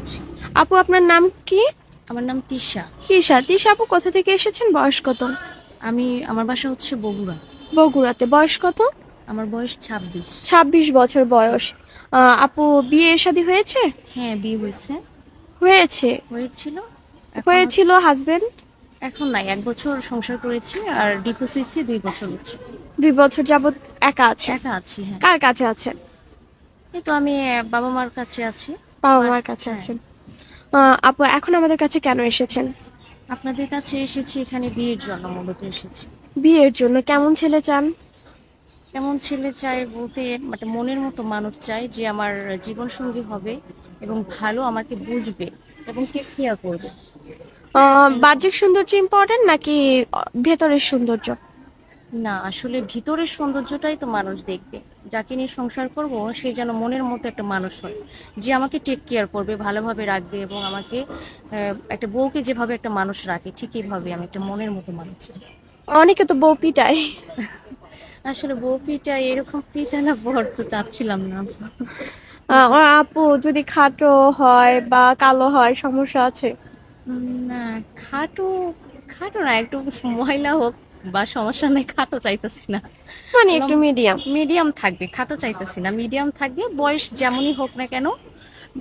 আছি। আপু আপনার নাম কি? আমার নাম তিশা। তিশা। তিশা আপু কোথা থেকে এসেছেন? বয়স কত? আমি আমার বাসা হচ্ছে বগুড়া। বগুড়াতে। বয়স কত? আমার বয়স ছাব্বিশ। ছাব্বিশ বছর বয়স। আহ, আপু বিয়ে শাদী হয়েছে? হ্যাঁ বিয়ে হয়েছে। হয়েছে। হয়েছিল। এখন হয়েছিল হাজবেন্ড এখন নাই। এক বছর সংসার করেছি আর ডিভোর্স হয়েছে দুই বছর হচ্ছে। দুই বছর যাবত একা আছে? একা আছি হ্যাঁ। কার কাছে আছেন? এই তো আমি আহ, বাবা মার কাছে আছি। বাবা মার কাছে হ্যাঁ। আছেন। আপু এখন আমাদের কাছে কেন এসেছেন? আপনাদের কাছে এসেছি এখানে বিয়ের জন্য মূলত এসেছি। বিয়ের জন্য কেমন ছেলে চান? কেমন ছেলে চাই বলতে মানে মনের মতো মানুষ চাই যে আমার জীবন সঙ্গী হবে এবং ভালো আমাকে বুঝবে এবং টেক কেয়ার করবে। বাহ্যিক সৌন্দর্য ইম্পর্টেন্ট নাকি ভেতরের সৌন্দর্য? না আসলে ভিতরের সৌন্দর্যটাই তো মানুষ দেখবে। যাকে নিয়ে সংসার করব সে যেন মনের মতো একটা মানুষ হয়। যে আমাকে টেক কেয়ার করবে ভালোভাবে রাখবে এবং আমাকে একটা বউকে যেভাবে একটা মানুষ রাখে ঠিক এইভাবে আমি একটা মনের মতো মানুষ। অনেকে তো বউ পিটায়। আসলে বউ পিটা এরকম পিটা না বর তো চাচ্ছিলাম না। আপু যদি খাটো হয় বা কালো হয় সমস্যা আছে? না খাটো খাটো না একটু ময়লা হোক। বা সমস্যা নেই খাটো চাইতেছি না। মানে একটু মিডিয়াম মিডিয়াম থাকবে খাটো চাইতেছি না মিডিয়াম থাকবে বয়স যেমনই হোক না কেন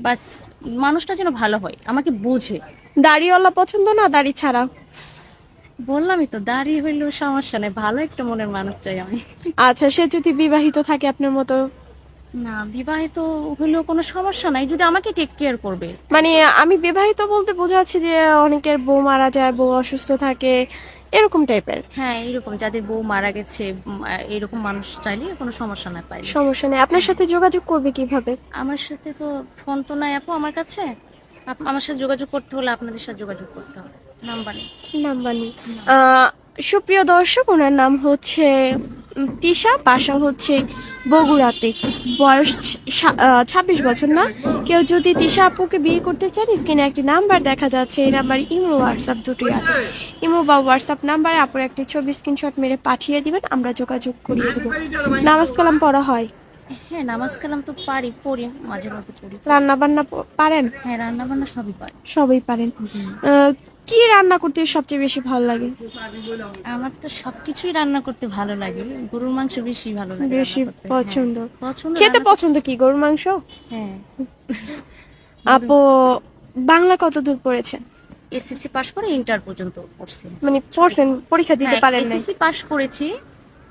বাস মানুষটা যেন ভালো হয় আমাকে বুঝে। দাড়িওয়ালা পছন্দ না দাড়ি ছাড়া? বললামই তো দাড়ি হইলেও সমস্যা নেই ভালো একটা মনের মানুষ চাই আমি। আচ্ছা সে যদি বিবাহিত থাকে আপনার মতো না বিবাহিত হইলেও কোনো সমস্যা নাই যদি আমাকে টেক কেয়ার করবে। মানে আমি বিবাহিত বলতে বোঝাচ্ছি যে অনেকের বউ মারা যায় বউ অসুস্থ থাকে এরকম টাইপের। হ্যাঁ এরকম যাদের বউ মারা গেছে উম, আহ, এরকম মানুষ চাইলে কোনো সমস্যা না পাইলে। সমস্যা নেই। আপনার সাথে যোগাযোগ করবে কীভাবে? আমার সাথে তো ফোন তো নাই আপু আমার কাছে। আপ- আমার সাথে যোগাযোগ করতে হলে আপনাদের সাথে যোগাযোগ করতে হবে। নাম্বার নেই। নাম্বার নেই। আহ, সুপ্রিয় দর্শক ওনার নাম হচ্ছে উম, তিশা বাসা হচ্ছে বগুড়াতে। বয়স ছাব্বিশ বছর, না? কেউ যদি তিশা আপুকে বিয়ে করতে চান স্ক্রিনে একটি নাম্বার দেখা যাচ্ছে, এই নাম্বার ইমো হোয়াটসঅ্যাপ দুটোই আছে। ইমো বা হোয়াটসঅ্যাপ নাম্বারে আপুর একটি ছবি স্ক্রিনশট মেরে পাঠিয়ে দিবেন, আমরা যোগাযোগ করিয়ে দেবো। নামাজ কালাম পড়া হয়। হ্যাঁ নামাজ কালাম তো পারি পড়ি মাঝে মধ্যে পড়ি। রান্না বান্না পারেন? হ্যাঁ রান্না বান্না সবই পারি। সবই পারেন। কি রান্না করতে সবচেয়ে বেশি ভালো লাগে? আমার তো সবকিছুই রান্না করতে ভালো লাগে। গরুর মাংস বেশি ভালো লাগে বেশি পছন্দ হ্যাঁ, পছন্দ। খেতে পছন্দ কি গরুর মাংস? হ্যাঁ। আপু বাংলা কত দূর পড়েছেন? এসএসসি পাস করে ইন্টার পর্যন্ত পড়ছি। মানে পড়ছেন পরীক্ষা দিতে হ্যাঁ, পারেন নাই? এসএসসি পাস করেছি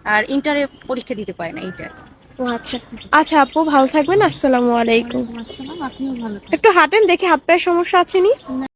আর ইন্টারে পরীক্ষা দিতে পারে না ইন্টার ও আচ্ছা। আচ্ছা আপু ভালো থাকবেন আসসালামু আলাইকুম। আসসালাম আপনিও ভালো একটু হাঁটেন দেখি হাত পায়ের সমস্যা আছে নি? না